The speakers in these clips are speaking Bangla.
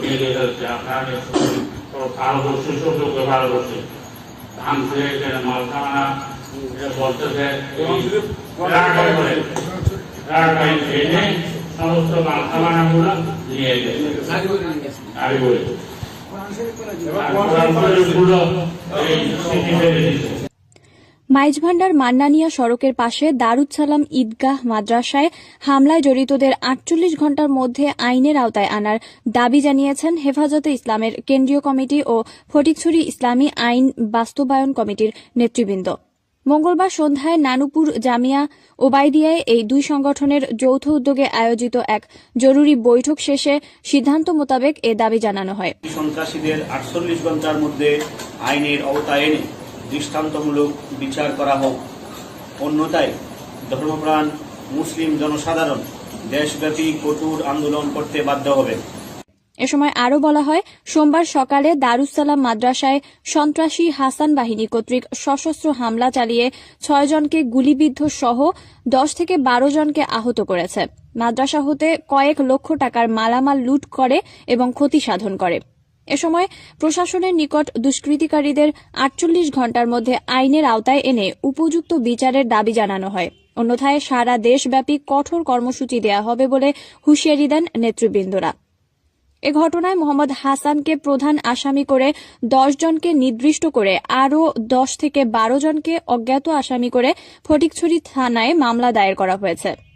বেড়ে যাচ্ছে আপনারা ভারতবর্ষে শ্বশুরকে ভারতবর্ষে ভাঙছে এখানে মালখানা বলতেছে এবং এনে সমস্ত নিয়ে গেছে করে গুলো ফেলে দিচ্ছে মাইজভান্ডার মান্নানিয়া সড়কের পাশে দারুচ্ছালাম ঈদগাহ মাদ্রাসায় হামলায় জড়িতদের আটচল্লিশ ঘণ্টার মধ্যে আইনের আওতায় আনার দাবি জানিয়েছেন হেফাজতে ইসলামের কেন্দ্রীয় কমিটি ও ফটিকছড়ি ইসলামী আইন বাস্তবায়ন কমিটির নেতৃবৃন্দ। মঙ্গলবার সন্ধ্যায় নানুপুর জামিয়া ওবায়দিয়ায় এই দুই সংগঠনের যৌথ উদ্যোগে আয়োজিত এক জরুরি বৈঠক শেষে সিদ্ধান্ত মোতাবেক এ দাবি জানানো হয়। সন্ত্রাসীদের আটচল্লিশ ঘণ্টার মধ্যে আইনের আওতায় এনে দৃষ্টান্তমূলক বিচার করা হোক। অন্যথায় ধর্মপ্রাণ মুসলিম জনসাধারণ দেশব্যাপী কঠোর আন্দোলন করতে বাধ্য হবে। এ সময় আরও বলা হয়, সোমবার সকালে দারুসালাম মাদ্রাসায় সন্ত্রাসী হাসান বাহিনী কর্তৃক সশস্ত্র হামলা চালিয়ে ছয় জনকে গুলিবিদ্ধ সহ দশ থেকে বারো জনকে আহত করেছে। মাদ্রাসা হতে কয়েক লক্ষ টাকার মালামাল লুট করে এবং ক্ষতি সাধন করে। এ সময় প্রশাসনের নিকট দুষ্কৃতিকারীদের আটচল্লিশ ঘণ্টার মধ্যে আইনের আওতায় এনে উপযুক্ত বিচারের দাবি জানানো হয়। অন্যথায় সারা দেশব্যাপী কঠোর কর্মসূচি দেওয়া হবে বলে হুঁশিয়ারি দেন নেতৃবৃন্দরা। এ ঘটনায় মোহাম্মদ হাসানকে প্রধান আসামি করে দশ জনকে নির্দিষ্ট করে আরও দশ থেকে বারো জনকে অজ্ঞাত আসামি করে ফটিকছড়ি থানায় মামলা দায়ের করা হয়েছে।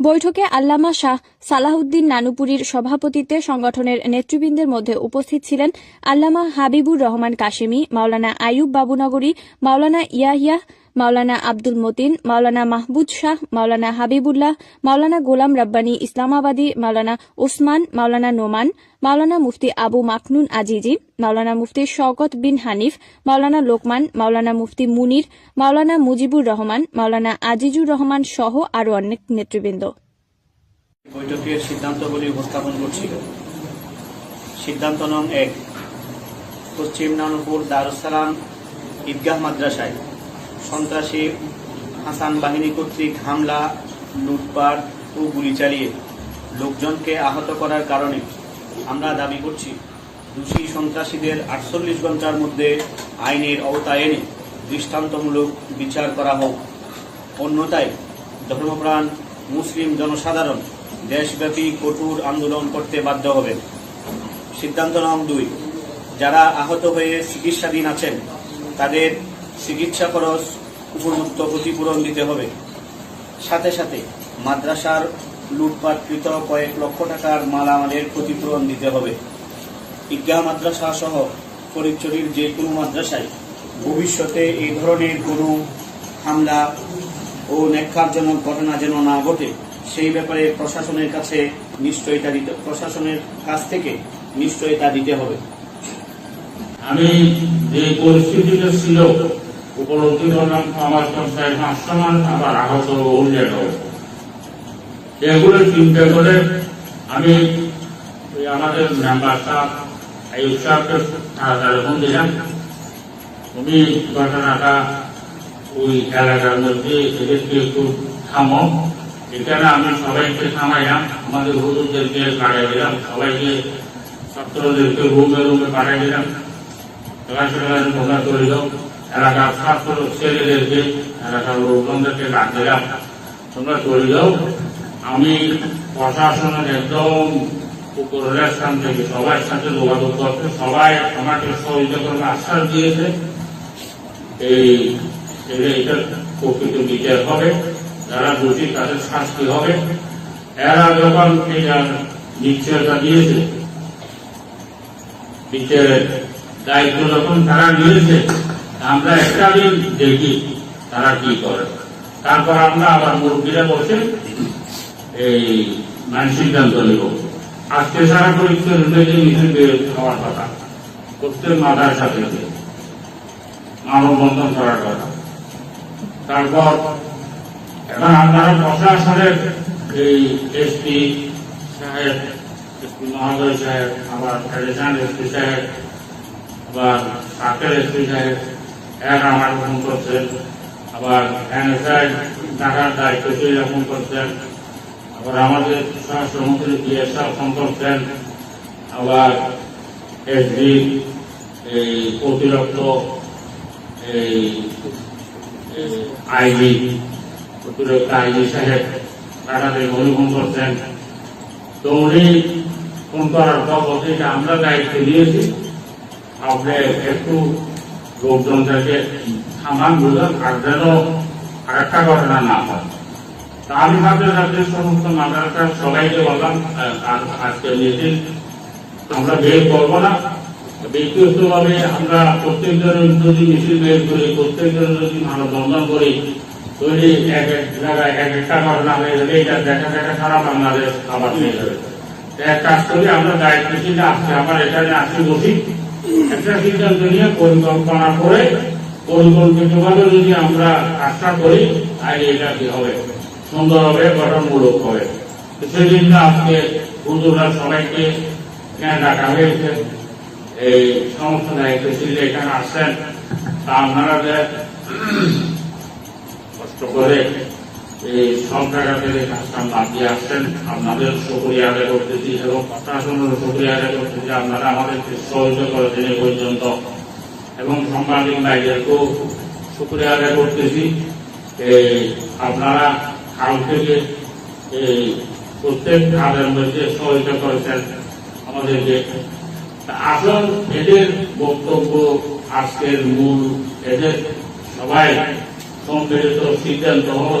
বৈঠকে আল্লামা শাহ সালাহউদ্দিন নানুপুরীর সভাপতিত্বে সংগঠনের নেতৃবৃন্দের মধ্যে উপস্থিত ছিলেন আল্লামা হাবিবুর রহমান কাশেমি, মাওলানা আয়ুব বাবুনগরী, মাওলানা ইয়াহিয়া মাওলানা আব্দুল মতিন, মাওলানা মাহবুদ শাহ, মাওলানা হাবিবুল্লাহ, মাওলানা গোলাম রব্বানী ইসলামাবাদী, মাওলানা ওসমান, মাওলানা নোমান, মাওলানা মুফতি আবু মাকনুন আজিজি, মাওলানা মুফতি শওকত বিন হানিফ, মাওলানা লোকমান, মাওলানা মুফতি মুনির, মাওলানা মুজিবুর রহমান, মাওলানা আজিজুর রহমান সহ আরও অনেক নেতৃবৃন্দ। বৈঠকের সিদ্ধান্তগুলি উপস্থাপন করছিল সিদ্ধান্ত নং এক, পশ্চিম নানুপুর দারুসালাম ঈদগাহ মাদ্রাসায়। সন্ত্রাসী হাসান বাহিনী কর্তৃক হামলা, লুটপাট ও গুলি চালিয়ে লোকজনকে আহত করার কারণে আমরা দাবি করছি দোষী সন্ত্রাসীদের আটচল্লিশ ঘণ্টার মধ্যে আইনের আওতায় এনে দৃষ্টান্তমূলক বিচার করা হোক। অন্যথায় ধর্মপ্রাণ, মুসলিম জনসাধারণ দেশব্যাপী কঠোর আন্দোলন করতে বাধ্য হবে। সিদ্ধান্ত নং দুই, যারা আহত হয়ে চিকিৎসাধীন আছেন, তাদের চিকিৎসা খরচ উপযুক্ত ক্ষতিপূরণ দিতে হবে। সাথে সাথে মাদ্রাসার লুটপাটকৃত কয়েক লক্ষ টাকার মালামালের ক্ষতিপূরণ দিতে হবে। ঈদগাহ মাদ্রাসা সহ ফরিদচুরির যে কোনো মাদ্রাসায় ভবিষ্যতে এই ধরনের কোনো হামলা ও ন্যাক্কারজনক ঘটনা যেন না ঘটে, সেই ব্যাপারে প্রশাসনের কাছে নিশ্চয়তা দিতে, প্রশাসনের কাছ থেকে নিশ্চয়তা দিতে হবে। আমি যে পরিস্থিতিটা ছিল উপলব্ধি করলাম আমার সংস্থায় সমান আবার আহত উল্লেখ এগুলো চিন্তা করে আমি আমাদের মেম্বার সাহেব এই উৎসবকে তাড়াতাড়ি ফোন দিলাম। তুমি ঘটনাটা ওই এলাকার মধ্যে এদেরকে একটু থামো। এখানে আমি সবাইকে থামাইলাম, আমাদের হুজুরদেরকে পাঠিয়ে দিলাম, সবাইকে ছাত্রদেরকে রুমে রুমে পাঠিয়ে দিলাম। সবাই তোমরা তৈরি হোক এলাকার ছাত্র ছেলেদেরকে এলাকার লোকজনদেরকে ডাক দিলাম তোমরা তৈরি হোক আমি প্রশাসনের একদম উপরের স্থান থেকে সবার সাথে যোগাযোগ করছে সবাই আমাকে সহযোগিতা করবে আশ্বাস দিয়েছে। এই এটা প্রকৃত বিচার হবে। যারা দোষী, তাদের শাস্তি হবে। এরা যখন এটা নিশ্চয়তা দিয়েছে, বিচারের দায়িত্ব যখন তারা নিয়েছে আমরা একটা দিন দেখি তারা কি করে। তারপর আমরা আবার মুরব্বীরা বসে এই মানে সিদ্ধান্ত নেব আজকে সারা পরীক্ষা রিলেজে মিছিল বের হওয়ার কথা, প্রত্যেক মাদার সাথে মানববন্ধন করার কথা। তারপর এখন আপনারা প্রশাসনের এই এসপি সাহেব, এসপি মহোদয় সাহেব, আবার ট্রেডিশনাল এসপি সাহেব, আবার সাকের এসপি সাহেব এক আমার ফোন করছেন আবার এনএসআই ঢাকার দায়িত্বশীল ফোন করছেন। আবার আমাদের স্বরাষ্ট্রমন্ত্রী বিএসএফ ফোন করছেন। আবার এসডি এই প্রতিরক্ত, এই আইবি প্রতিরক্ত আইবি সাহেব তাড়াতাড়ি অনুভব করছেন। তো উনি ফোন করার পর আমরা দায়িত্ব দিয়েছি। আপনি একটু লোকজনদেরকে থামান বুঝান আর যেন আরেকটা ঘটনা না হয়। তা আমি ভাবতে রাজ্যের সমস্ত মাদ্রাসা সবাইকে বললাম আজকে মিটিং আমরা বের করব না। ব্যক্তিগতভাবে আমরা প্রত্যেকজন যদি মিছিল বের করি প্রত্যেকজন যদি মানববন্ধন করি, তৈরি এক এক জায়গায় এক একটা ঘটনা হয়ে যাবে। এটা দেখা দেখা সারা বাংলাদেশ আবার হয়ে যাবে। এক কাজ করি, আমরা দায়িত্বশীল আজকে আবার এখানে আসি বসি। একটা সিদ্ধান্ত নিয়ে পরিকল্পনা করে পরিকল্পিতভাবে যদি আমরা কাজটা করি, তাহলে এটা কি হবে? সুন্দর হবে গঠনমূলক হবে। জন্য আজকে হুজুররা সবাইকে এখানে ডাকা হয়েছে। এই সমস্ত দায়িত্বশীল এখানে আসছেন, তা আপনারা কষ্ট করে এই সব জায়গা থেকে আসছেন। আপনাদের শুক্রিয়া আদায় করতেছি এবং প্রশাসনের শুক্রিয়া আদায় করতেছি আপনারা আমাদেরকে সহযোগিতা করেছেন এই পর্যন্ত এবং সাংবাদিক ভাইদেরকেও শুক্রিয়া আদায় করতেছি। আপনারা কাল থেকে এই প্রত্যেক কাজের মধ্যে সহযোগিতা করেছেন আমাদেরকে। আসল এদের বক্তব্য, আজকের মূল এদের সবাই সম্মিলিত সিদ্ধান্ত হলো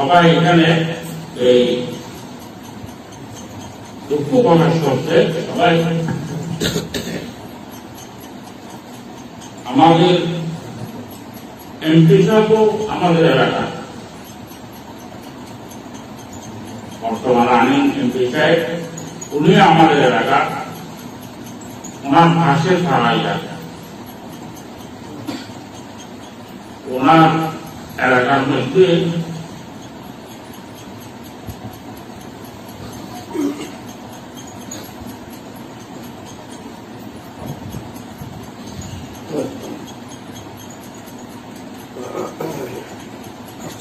সবাই এখানে এই দুঃখ প্রকাশ করছে, সবাই আমাদের এমপি সাহেবও আমাদের এলাকা। বর্তমান আনিন এমপি সাহেব উনি আমাদের এলাকা। ওনার পাশে থানায় যায় ওনার এলাকার মধ্যে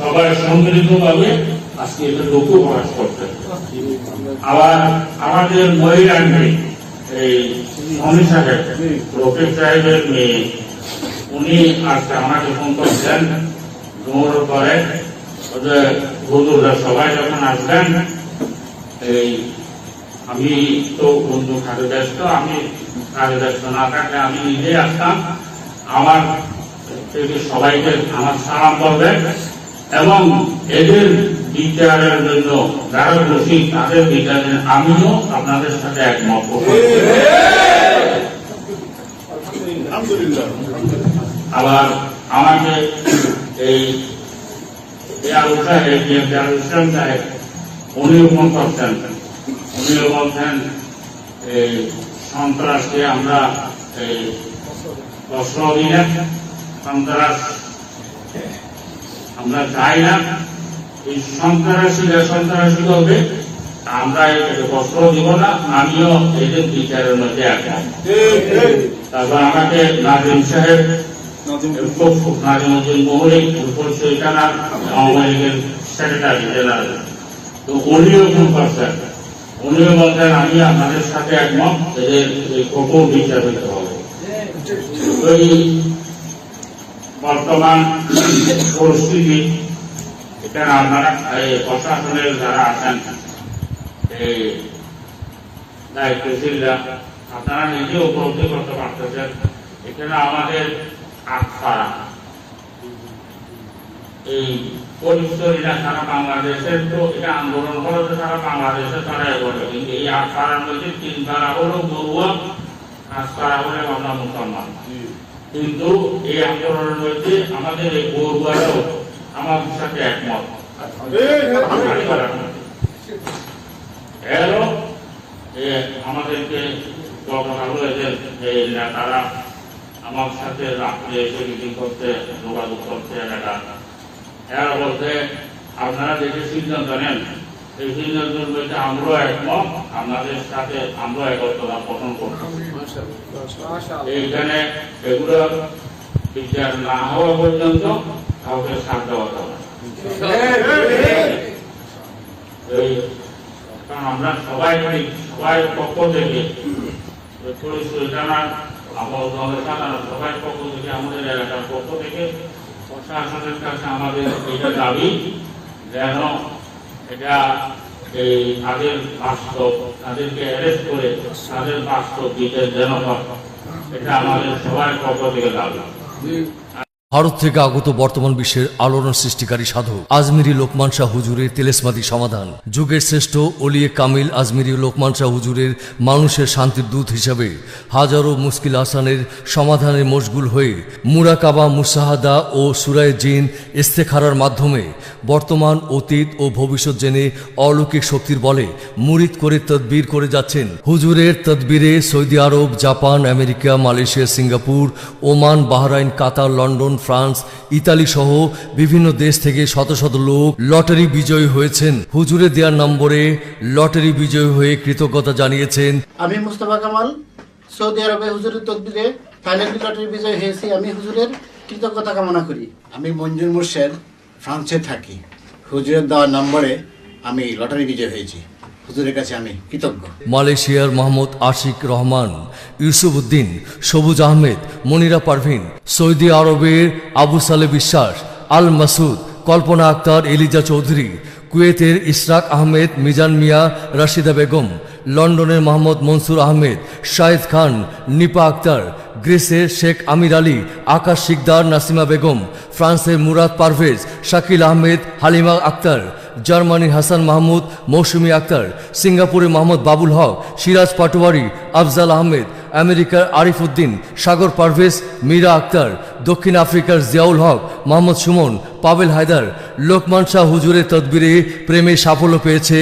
সবাই সম্মিলিত ভাবে আজকে এটা দুঃখ প্রকাশ করতেন আবার আমাদের মহিলা মেয়ে এই মনি সাহেব রফিক সাহেবের মেয়ে। উনি আজকে আমাকে ফোন করছেন ঘুমোর পরে ওদের হুজুররা সবাই যখন আসবেন, এই আমি তো বন্ধু কাজে ব্যস্ত, আমি কাজে ব্যস্ত না থাকলে আমি নিজে আসতাম। আমার সবাইকে আমার সালাম করবেন এবং এদের বিচারের জন্য যারা দোষী, তাদের বিচারের আমিও আপনাদের সাথে একমত আবার আমাকে এই এই সন্ত্রাসকে আমরা এই সন্ত্রাস আমরা চাই না এই সন্ত্রাসীরা সন্ত্রাসী করবে আমরা এটাকে কষ্ট দিব না আমিও এদের বিচারের মধ্যে একমত তারপর আমাকে নাজিম সাহেব নাজিমুদ্দিন মৌলিক পরিচয় থানার আওয়ামী লীগের সেক্রেটারি জেনারেল তো উনিও ফোন করছেন উনিও বলছেন আমি আপনাদের সাথে একমত এদের কঠোর বিচার হইতে হবে। বর্তমান পরিস্থিতি এখানে আপনারা প্রশাসনের যারা আছেন, এই দায়িত্বশীলরা আপনারা নিজে উপলব্ধি করতে পারতেছেন, এখানে আমাদের আটপাড়া এই পরিস্থিতিটা সারা বাংলাদেশের তো এটা আন্দোলন করেছে সারা বাংলাদেশে তারা বলে কিন্তু এই আট পাড়ার মধ্যে তিন পাড়া হলো বড়ুয়া পাঁচ পাড়া হলে আমরা মুসলমান কিন্তু এই আন্দোলনের মধ্যে আমাদের এই বড়ুয়ারাও আমাদের সাথে একমত। আমাদেরকে নেতারা আমার সাথে রাত্রে এসে মিটিং করতে, যোগাযোগ করতে এলাকা। এরা আপনারা দেখে সিদ্ধান্ত নেন। আমরাও আপনাদের সাথে আমরা একত্রতা পোষণ করব এইখানে এগুলো না হওয়া পর্যন্ত কাউকে সাথ কারণ আমরা সবাই সবাই পক্ষ থেকে থানা সবাই পক্ষ থেকে, আমাদের এলাকার পক্ষ থেকে প্রশাসনের কাছে আমাদের এটা দাবি, যেন এটা এই তাদের বাস্তব তাদেরকে অ্যারেস্ট করে তাদের বাস্তব দিতে যেন। এটা আমাদের সবার পক্ষ থেকে দাবি ভারত থেকে আগত বর্তমান বিশ্বের আলোড়ন সৃষ্টিকারী সাধক আজমিরি লোকমান শাহ হুজুরের তেলেসমাদি সমাধান। যুগের শ্রেষ্ঠ অলিয়ে কামিল আজমিরি লোকমান শাহ হুজুরের মানুষের শান্তির দূত হিসাবে হাজারো মুশকিল আসানের সমাধানে মশগুল হয়ে মুরাকাবা, মুসাহাদা ও সুরায় জিন ইস্তেখারার মাধ্যমে বর্তমান অতীত ও ভবিষ্যৎ জেনে অলৌকিক শক্তির বলে মুরিদ করে তদবির করে যাচ্ছেন। হুজুরের তদবিরে সৌদি আরব, Japan, America, Malaysia, Singapore, Oman, Bahrain, Qatar, London France Italy সহ বিভিন্ন দেশ থেকে শত শত লোক লটারি বিজয়ী হয়েছেন। হুজুরে দেওয়ার নম্বরে লটারি বিজয়ী হয়ে কৃতজ্ঞতা জানিয়েছেন। আমি মুস্তফা কামাল সৌদি আরবে হুজুরের তদবিরে ফাইনালি লটারি বিজয় হয়েছি। আমি হুজুরের কৃতজ্ঞতা কামনা করি। আমি মঞ্জুর মোর্শেদ ফ্রান্সে থাকি। হুজুরের দেওয়ার নম্বরে আমি লটারি বিজয় হয়েছি। মালয়েশিয়ার মোহাম্মদ আশিক রহমান ইউসুফ উদ্দিন সবুজ আহমেদ, মনিরা পারভিন, সৌদি আরবের আবু সালে বিশ্বাস, আল মাসুদ, কল্পনা আক্তার, এলিজা চৌধুরী, কুয়েতের ইশরাক আহমেদ, মিজান মিয়া, রাশিদা বেগম, লন্ডনের মোহাম্মদ মনসুর আহমেদ, শাহিদ খান, নিপা আক্তার, গ্রিসের শেখ আমির আলী, আকাশ শিকদার, নাসিমা বেগম, ফ্রান্সের মুরাদ পারভেজ, শাকিল আহমেদ, হালিমা আক্তার জার্মানির হাসান মাহমুদ, মৌসুমী আক্তার সিঙ্গাপুরে মোহাম্মদ বাবুল হক, সিরাজ পাটোয়ারি, আফজাল আহমেদ, আমেরিকার আরিফ উদ্দিন, সাগর পারভেজ, মীরা আক্তার দক্ষিণ আফ্রিকার জিয়াউল হক, মোহাম্মদ সুমন, পাবেল হায়দার, লোকমান শাহ হুজুরের তদবিরে প্রেমে সাফল্য পেয়েছে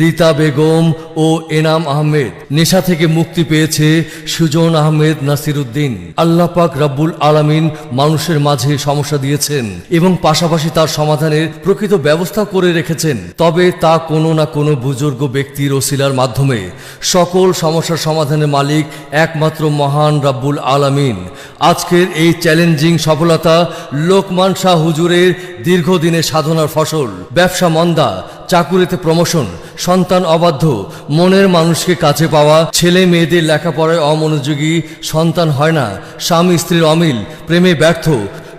রীতা বেগম ও এনাম আহমেদ। নেশা থেকে মুক্তি পেয়েছে সুজন আহমেদ নাসির উদ্দিন আল্লাহ পাক রাব্বুল আলামিন মানুষের মাঝে সমস্যা দিয়েছেন এবং পাশাপাশি তার সমাধানের প্রকৃত ব্যবস্থা করে রেখেছেন। তবে তা কোনো না কোনো বুজুর্গ ব্যক্তির ওসিলার মাধ্যমে। সকল সমস্যার সমাধানের মালিক একমাত্র মহান রাব্বুল আলামিন। আজকের এই চ্যালেঞ্জিং সফলতা, লোকমান শাহ হুজুরের দীর্ঘদিনের সাধনার ফসল, ব্যবসা মন্দা, চাকুরিতে প্রমোশন, সন্তান অবাধ্য, মনের মানুষকে কাছে পাওয়া, ছেলে মেয়েদের লেখাপড়ায় অমনোযোগী, সন্তান হয় না, স্বামী স্ত্রীর অমিল, প্রেমে ব্যর্থ,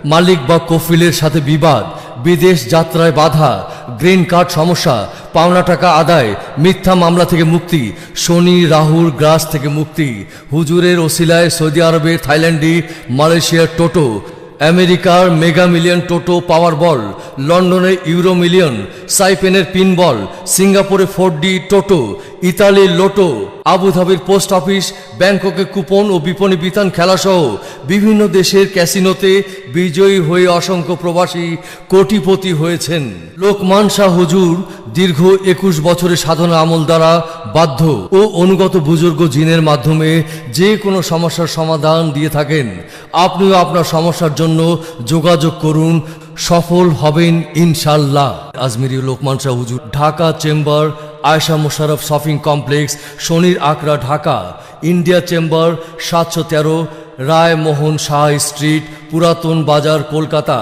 মালিক বা কফিলের সাথে বিবাদ, বিদেশ যাত্রায় বাধা গ্রিন কার্ড সমস্যা, পাওনা টাকা আদায়, মিথ্যা মামলা থেকে মুক্তি, শনি, রাহুর গ্রাস থেকে মুক্তি, হুজুরের ওসিলায় সৌদি আরবে থাইল্যান্ডি, মালয়েশিয়ার টোটো, আমেরিকার মেগা মিলিয়ন টোটো পাওয়ার বল লন্ডনের ইউরো মিলিয়ন, সাইপেনের পিন বল সিঙ্গাপুরে ফোর ডি টোটো ইতালির লোটো, আবুধাবির পোস্ট অফিস, ব্যাংককে কুপন ও বিপণী বিতান খেলাসহ বিভিন্ন দেশের ক্যাসিনোতে বিজয়ী হয়ে অসংখ্য প্রবাসী কোটিপতি হয়েছেন। লোকমান শাহ হুজুর দীর্ঘ একুশ বছরের সাধনা আমল দ্বারা বাধ্য ও অনুগত বুজুর্গ জিনের মাধ্যমে যে কোনো সমস্যার সমাধান দিয়ে থাকেন। আপনিও আপনার সমস্যার জন্য যোগাযোগ করুন সফল হবেন ইনশাল্লাহ আজমিরি লোকমান শাহ, হুজুর, Dhaka chamber, Ayesha Mosharraf shopping complex, Shanir Akhra Dhaka. India chamber, সাতশো তেরো, রায়মোহন শাহ স্ট্রিট, পুরাতন বাজার, কলকাতা।